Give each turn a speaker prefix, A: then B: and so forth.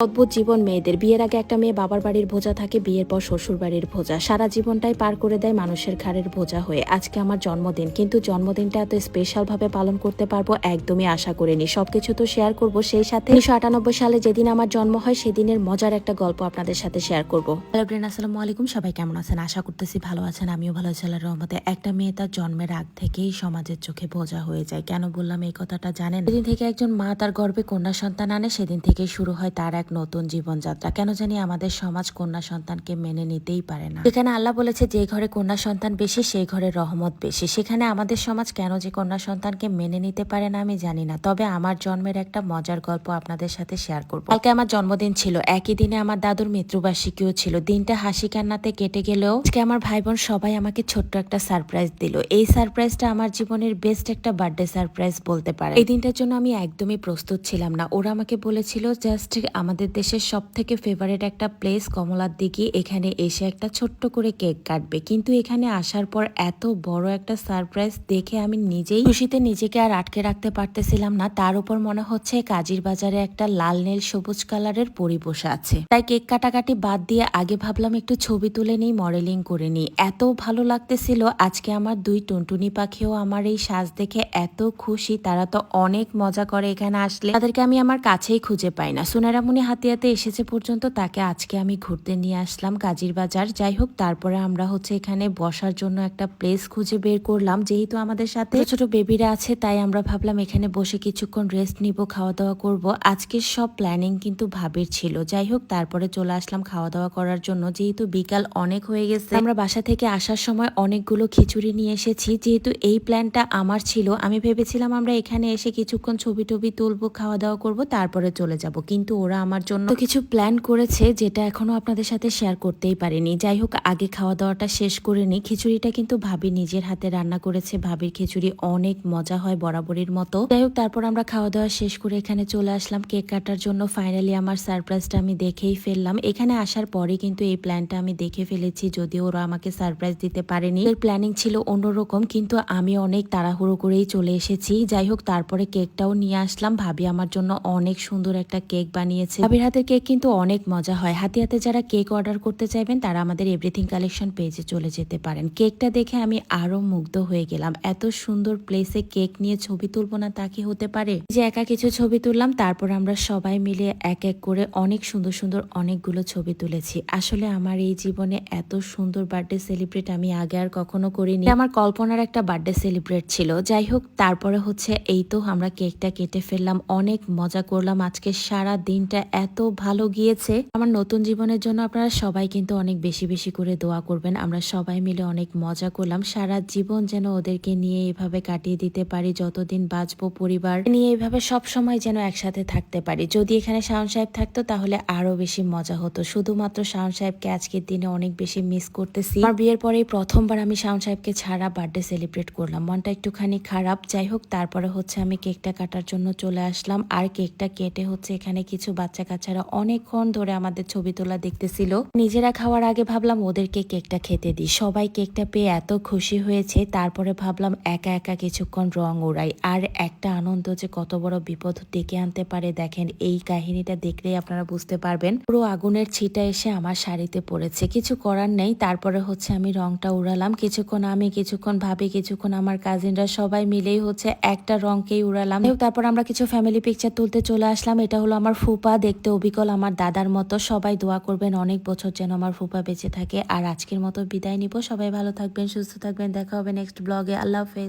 A: অদ্ভুত জীবন মেয়েদের। বিয়ের আগে একটা মেয়ে বাবার বাড়ির ভোজা থাকে, বিয়ের পর শ্বশুর বাড়ির ভোজা। সারা জীবনটাই পার করে দেয় মানুষের ঘাড়ের ভোজা হয়ে। আজকে আমার জন্মদিন, কিন্তু জন্মদিনটা এত স্পেশাল ভাবে পালন করতে পারব একদমই আশা করিনি। সবকিছু তো শেয়ার করব সেই সাথে। উনিশশো আটানব্বই সালে যেদিন আমার জন্ম হয়, সেদিনের মজার একটা গল্প আপনাদের সাথে শেয়ার করব। হ্যালো আসসালামু আলাইকুম। সবাই কেমন আছেন? আশা করতেছি ভালো আছেন। আমিও ভালো আছি, আল্লাহর রহমতে। একটা মেয়ে তার জন্মের আগ থেকেই সমাজের চোখে ভোজা হয়ে যায়। কেন বললাম এই কথাটা জানেন? সেদিন থেকে একজন মা তার গর্বে কন্যা সন্তান আনে, সেদিন থেকেই শুরু হয় তার এক নতুন জীবনযাত্রা। কেন জানি আমাদের সমাজ কন্যা সন্তানকে মেনে নিতেই পারে না। যেখানে আল্লাহ বলেছে, যে ঘরে কন্যা সন্তান বেশি, সেই ঘরে রহমত বেশি। সেখানে আমাদের সমাজ কেন যে কন্যা সন্তানকে মেনে নিতে পারে না, আমি জানি না। তবে আমার জন্মের একটা মজার গল্প আপনাদের সাথে শেয়ার করব। কালকে আমার জন্মদিন ছিল। একই দিনে আমার দাদুর মৃত্যুবার্ষিকীও ছিল। দিনটা হাসি কান্নাতে কেটে গেলেও আজকে আমার ভাই বোন সবাই আমাকে ছোট্ট একটা সারপ্রাইজ দিল। এই সারপ্রাইজটা আমার জীবনের বেস্ট একটা বার্থডে সারপ্রাইজ বলতে পারে এই দিনটার জন্য আমি একদমই প্রস্তুত ছিলাম না। ওরা আমাকে বলেছিল, জাস্ট আমাদের দেশের সব থেকে ফেভারেট একটা প্লেস কমলার দিঘি। এখানে এসে একটা ছোট্ট করে কেক কাটবে। কিন্তু এখানে আসার পর এত বড় একটা সারপ্রাইজ দেখে আমি নিজেই খুশিতে নিজেকে আর আটকে রাখতে পারতেছিলাম না। তার উপর মনে হচ্ছে কাজীর বাজারে একটা লাল নীল সবুজ কালারের পরি বসে আছে। তাই কেক কাটাকাটি বাদ দিয়ে আগে ভাবলাম একটু ছবি তুলে নিই মডেলিং করে নিই। এত ভালো লাগতেছিল। আজকে আমার দুই টুনটুনি পাখিও আমার এই সাজ দেখে এত খুশি। তারা তো অনেক মজা করে এখানে আসলে। তাদেরকে আমি আমার কাছেই খুঁজে পাই না। সোনারামুনি হাতিয়াতে এসেছে পর্যন্ত তাকে আজকে আমি ঘুরতে নিয়ে আসলাম কাজীর বাজার। যাই হোক, তারপরে আমরা হচ্ছে এখানে বসার জন্য একটা প্লেস খুঁজে বের করলাম। যেহেতু আমাদের সাথে ছোট বেবিরা আছে, তাই আমরা ভাবলাম এখানে বসে কিছুক্ষণ রেস্ট নিব খাওয়া দাওয়া করব। আজকের সব প্ল্যানিং কিন্তু ভাবির ছিল। যাই হোক, তারপরে চলে আসলাম খাওয়া দাওয়া করার জন্য। যেহেতু বিকাল অনেক হয়ে গেছে, আমরা বাসা থেকে আসার সময় অনেকগুলো খিচুড়ি নিয়ে এসেছি। যেহেতু এই প্ল্যানটা আমার ছিল, আমি ভেবেছিলাম আমরা এখানে এসে কিছুক্ষণ ছবি টবি তুলবো খাওয়া দাওয়া করব, তারপরে চলে যাব। কিন্তু ওরা আমার জন্য তো কিছু প্ল্যান করেছে যেটা এখনও আপনাদের সাথে শেয়ার করতেই পারিনি। যাই হোক, আগে খাওয়া দাওয়াটা শেষ করে নিই। খিচুড়িটা কিন্তু ভাবি নিজের হাতে রান্না করেছে। ভাবির খিচুড়ি অনেক মজা হয় বরাবরের মতো। যাই হোক, তারপর আমরা খাওয়া দাওয়া শেষ করে এখানে চলে আসলাম। কেক কাটার জন্য ফাইনালি আমার সারপ্রাইজটা আমি দেখেই ফেললাম। এখানে আসার পরে কিন্তু এই প্ল্যানটা আমি দেখে ফেলেছি, যদিও ওরা আমাকে সারপ্রাইজ দিতে পারেনি। এর প্ল্যানিং ছিল অন্যরকম, কিন্তু আমি অনেক তাড়াহুড়ো করেই চলে এসেছি। যাই হোক, তারপরে কেকটাও নিয়ে আসলাম। ভাবি আমার জন্য অনেক সুন্দর একটা কেক বানিয়েছে। ভাবির হাতের কেক কিন্তু অনেক মজা হয়। হাতে হাতে যারা কেক অর্ডার করতে চাইবেন, তারা আমাদের এভরিথিং কালেকশন পেজে চলে যেতে পারেন। কেকটা দেখে আমি আরও মুগ্ধ হয়ে গেলাম। এত সুন্দর প্লেসে কেক নিয়ে ছবি তুলবো না তা কি হতে পারে? যে একা কিছু ছবি তুললাম, তারপর আমরা সবাই মিলে এক এক করে অনেক সুন্দর সুন্দর অনেকগুলো ছবি তুলেছি। আসলে আমার এই জীবনে এত সুন্দর বার্থডে সেলিব্রেট আমি আগে আর কখনো করিনি। আমার কল্পনার একটা বার্থডে সেলিব্রেট ছিল। যাই হোক, তারপরে হচ্ছে এই তো আমরা কেকটা কেটে ফেললাম, অনেক মজা করলাম। আজকে সারা দিনটা এত ভালো গিয়েছে। আমার নতুন জীবনের জন্য আপনারা সবাই কিন্তু অনেক বেশি বেশি করে দোয়া করবেন। আমরা সবাই মিলে অনেক মজা করলাম। সারা জীবন যেন ওদেরকে নিয়ে এভাবে কাটিয়ে দিতে পারি, যতদিন বাঁচবো পরিবার নিয়ে এভাবে সব সময় যেন একসাথে থাকতে পারি। যদি এখানে শাওন সাহেব থাকতো, তাহলে আরও বেশি মজা হতো। শুধুমাত্র শাওন সাহেবকে আজকের দিনে অনেক বেশি মিস করতেছি। আমার বিয়ের পরেই প্রথমবার আমি শাওন সাহেবকে ছাড়া বার্থডে সেলিব্রেট করলাম। মনটা একটুখানি খারাপ। যাই হোক, তারপরে হচ্ছে আমি কেকটা কাটার জন্য চলে আসলাম। আর কেকটা কেটে হচ্ছে এখানে কিছু বাচ্চা কাচ্চারা অনেকক্ষণ ধরে আমাদের ছবি তোলা দেখতেছিল। নিজেরা খাওয়ার আগে ভাবলাম ওদেরকে কেকটা খেতে দিই। সবাই কেকটা পেয়ে এত খুশি হয়েছে, তারপরে ভাবলাম একা একা কিছুক্ষণ রং ওড়াই আর একটা আনন্দ যে কত বড় বিপদ ডেকে আনতে পারে, দেখেন এই কাহিনীটা দেখলেই আপনারা বুঝতে পারবেন। পুরো আগুনের ছিটা এসে আমার শাড়িতে পড়েছে। কিছু করার নেই, তারপরে হচ্ছে আমি রংটা উড়ালাম। কিছুক্ষণ আমি, কিছুক্ষণ ভাবি, কিছুক্ষণ আমার কাজিনরা সবাই মিলেই হচ্ছে একটা রংকেই উড়ালাম। তারপর আমরা কিছু ফ্যামিলি পিকচার তুলতে চলে আসলাম। এটা হলো আমার ফুপা দেখতে অবিকল, আমার দাদার মতো সবাই দোয়া করবেন, অনেক বছর যেন আমার ফুপা বেঁচে থাকে। আর আজকের মতো বিদায় নিব। সবাই ভালো থাকবেন, সুস্থ থাকবেন। দেখা হবে নেক্সট ব্লগে আল্লাহ হাফেজ।